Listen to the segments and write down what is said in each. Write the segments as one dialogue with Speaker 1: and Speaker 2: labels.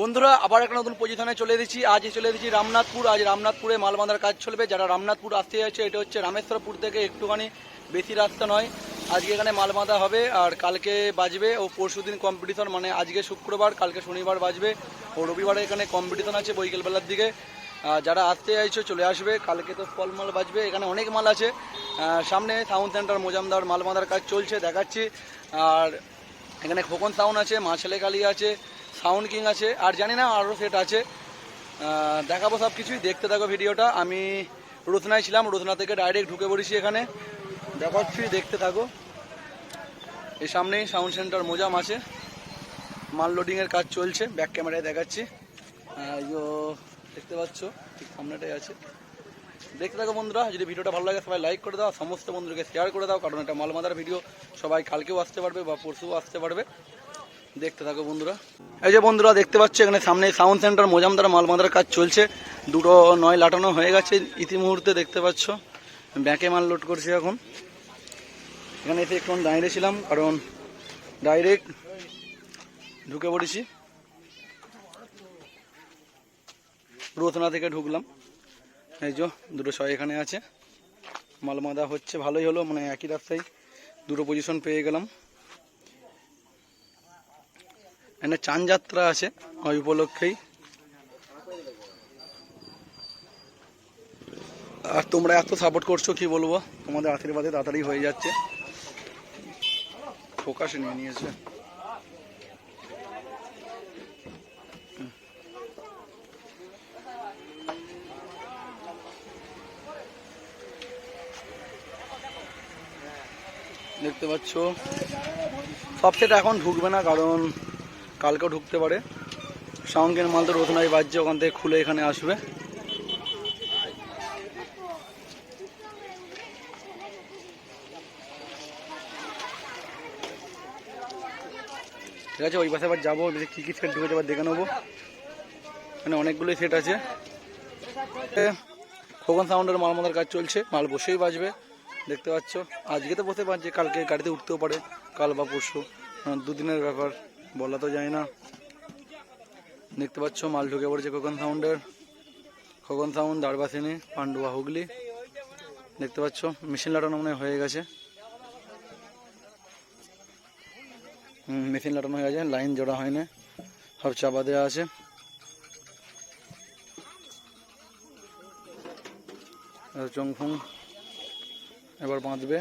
Speaker 1: বন্ধুরা, আবার একটা নতুন পজিশনে চলে এসেছি। আজ চলে এসেছি রামনাথপুর। আজ রামনাথপুরে মাল বাঁধার কাজ চলবে। যারা রামনাথপুর আসতে যাচ্ছে, এটা হচ্ছে রামেশ্বরপুর থেকে একটুখানি বেশি রাস্তা নয়। আজকে এখানে মাল বাঁধা হবে, আর কালকে বাজবে ও পরশু দিন কম্পিটিশন মানে আজকে শুক্রবার, কালকে শনিবার বাজবে। ও রবিবারে এখানে কম্পিটিশন আছে বৈকালবেলার দিকে। যারা আসতে চাইছো, চলে আসবে। কালকে তো ফল মাল বাজবে। এখানে অনেক মাল আছে। সামনে সাউন্ড সেন্টার মোজামদার মাল বাঁধার কাজ চলছে, দেখাচ্ছি। আর এখানে খোকন সাউন্ড আছে মাছেলে কালি আছে। সাউন্ড কিং আছে, আর জানি না আরও সেট আছে। দেখাবো সব কিছুই, দেখতে থাকো ভিডিওটা। আমি রোধনায় ছিলাম রোধনা থেকে ডাইরেক্ট ঢুকে পড়েছি এখানে। দেখাচ্ছি দেখতে থাকো। এই সামনেই সাউন্ড সেন্টার মোজাম আছে। মাল লোডিংয়ের কাজ চলছে ব্যাক ক্যামেরায় দেখাচ্ছি। এই দেখতে পাচ্ছ, ঠিক সামনেটাই আছে। দেখতে থাকো বন্ধুরা, যদি ভিডিওটা ভালো লাগে সবাই লাইক করে দাও সমস্ত বন্ধুকে শেয়ার করে দাও, কারণ এটা মালমাদার ভিডিও সবাই কালকেও আসতে পারবে বা পরশুও আসতে পারবে। দেখতে থাকো বন্ধুরা। এই যে বন্ধুরা দেখতে পাচ্ছ, এখানে সামনে সাউন্ড সেন্টার, মোজামদার মালমাদার কাজ চলছে। দুটো নয় লাটানো হয়ে গেছে, ইতিমুহূর্তে দেখতে পাচ্ছ। ব্যাকে মাল লোড করছি এখন। এখানে এসে একটু দাঁড়িয়ে ছিলাম, কারণ ডাইরেক্ট ঢুকে পড়েছি। রোতনা থেকে ঢুকলাম। এই যে দুটো ছয় এখানে আছে। মালমাদা হচ্ছে, ভালোই হলো মানে একই রাস্তায় দুটো পজিশন পেয়ে গেলাম। এখানে চান যাত্রা আছে, ওই উপলক্ষেই। আর তোমরা এত সাপোর্ট করছ, কি বলব? তোমাদের আশীর্বাদে তাড়াতাড়ি হয়ে যাচ্ছে। ফোকাসে নিয়ে নিয়েছে। দেখতে পাচ্ছ? সব সেট এখন ঢুকবে না, কারণ কালকেও ঢুকতে পারে। সাউন্ডের মাল তো রোধনায় বাজছে, ওখান থেকে খুলে এখানে আসবে। ঠিক আছে, ওই পাশে আবার যাব কী কী সেট ঢুকেছে আবার দেখে নেব। এখানে অনেকগুলোই সেট আছে। খোকন সাউন্ডের মাল মাদার কাজ চলছে, মাল বসেই বাজবে, দেখতে পাচ্ছ। আজকে তো বসে বাজছে, কালকে গাড়িতে উঠতেও পারে, কাল বা পরশু, দুদিনের ব্যাপার। বলা তো যায় না। দেখতে পাচ্ছ, মাল ঢুকে পড়েছে খোকন সাউন্ডের। খোকন সাউন্ড দারবাসিনী পান্ডুয়া হুগলি। দেখতে পাচ্ছ, মেশিন লাটানো মনে হয় গেছে। মেশিন লাটানো হয়ে গেছে, লাইন জোড়া হয়নি। সব চাপা দেওয়া আছে। চংফুং এবার বাঁধবে।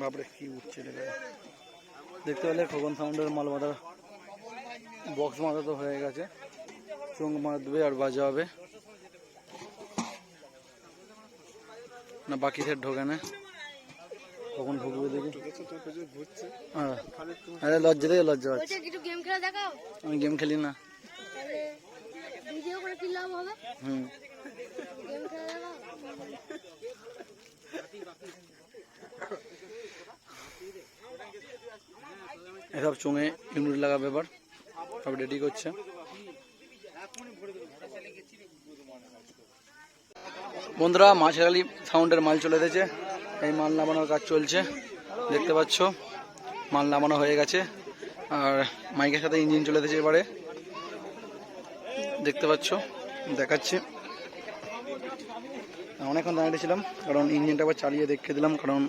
Speaker 1: বাপরে কি উঠছে দেখতে পেলে খোকন সাউন্ডের মাল বাঁধা বক্স বাঁধা তো হয়ে গেছে। চোখ বাঁধবে আর বাজা হবে। না বাকি সেট ঢোকে না। কখন ঢুকবে দেখি। হ্যাঁ। আরে লজ্জা থেকে লজ্জা পাচ্ছি
Speaker 2: দেখাও?
Speaker 1: আমি গেম খেলি না। হুম। এসব চোঙে ইউনিট লাগা ব্যাপার সব রেডি করছে। বন্ধুরা, মাছরালি সাউন্ডের মাল চলে এসেছে। এই মাল নামানোর কাজ চলছে, দেখতে পাচ্ছ, মাল নামানো হয়ে গেছে। আর মাইকের সাথে ইঞ্জিন চলে এসেছে এবারে। দেখতে পাচ্ছ, দেখাচ্ছি। অনেকক্ষণ দাঁড়িয়েছিলাম কারণ ইঞ্জিনটা আবার চালিয়ে দেখে দিলাম কারণ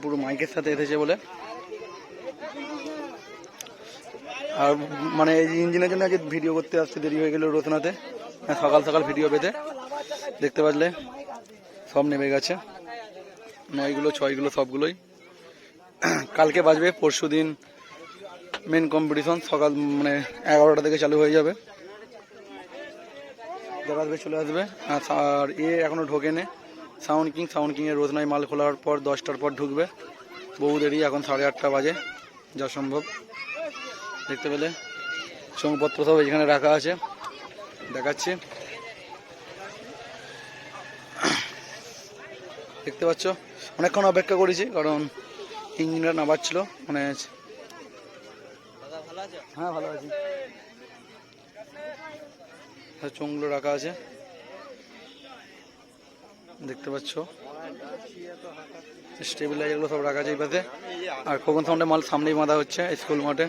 Speaker 1: পুরো মাইকের সাথে এসেছে বলে। আর মানে এই ইঞ্জিনের জন্য আজকে ভিডিও করতে আসতে দেরি হয়ে গেল রোতনাতে হ্যাঁ, সকাল সকাল ভিডিও পেতে। দেখতে পারলে সব নেমে গেছে। নয়গুলো ছয়গুলো সবগুলোই। কালকে বাজবে পরশু দিন মেন কম্পিটিশন সকাল মানে এগারোটা থেকে চালু হয়ে যাবে। আসবে চলে আসবে। আর এ এখনও ঢোকেনি। সাউন্ড কিং সাউন্ড কিংয়ের রোজনায় মাল খোলার পর দশটার পর ঢুকবে। বহু দেরি এখন সাড়ে আটটা বাজে। যা সম্ভব। দেখতে পেলে সংবাদপত্র সব এখানে রাখা আছে। দেখাচ্ছি। দেখতে পাচ্ছ? অনেকক্ষণ অপেক্ষা করেছি কারণ ইঞ্জিনটা নামাচ্ছিল মানে হ্যাঁ ভালো আছি। চোঙগুলো রাখা আছে। দেখতে পাচ্ছ। স্টেবিলাইজারগুলো সব রাখা আছে এই পাশে। আর খোকন সাউন্ডে মাল সামনেই বাঁধা হচ্ছে স্কুল মাঠে।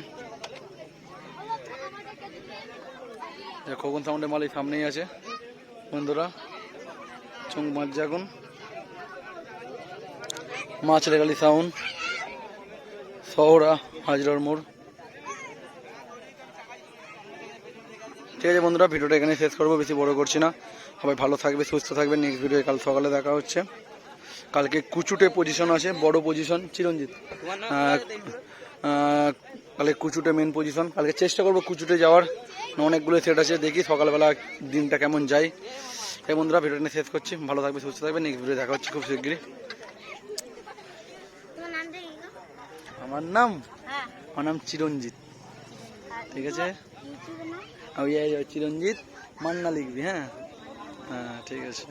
Speaker 1: খোকন সাউন্ডে মাল এই সামনেই আছে। বন্ধুরা চোখ বাঁধছে এখন মাছ রেগালি সাউন্ড শহরা, হাজরার মোড়। ঠিক আছে বন্ধুরা ভিডিওটা এখানে শেষ করব বেশি বড় করছি না। সবাই ভালো থাকবে সুস্থ থাকবে নেক্সট ভিডিও কাল সকালে দেখা হচ্ছে। কালকে কুচুটে পজিশন আছে বড় পজিশন চিরঞ্জিত। কালকে কুচুটে মেন পজিশন কালকে চেষ্টা করব কুচুটে যাওয়ার। অনেকগুলো সেট আছে দেখি সকালবেলা দিনটা কেমন যায়। এই বন্ধুরা ভিডিওটা শেষ করছি। ভালো থাকবে সুস্থ থাকবে নেক্সট ভিডিও দেখা হচ্ছে খুব শিগগিরই
Speaker 2: গো?
Speaker 1: আমার নাম?
Speaker 2: হ্যাঁ।
Speaker 1: আমার নাম চিরঞ্জিত। ঠিক আছে? ওই চিরঞ্জিত মান্না লিখবি হ্যাঁ হ্যাঁ ঠিক আছে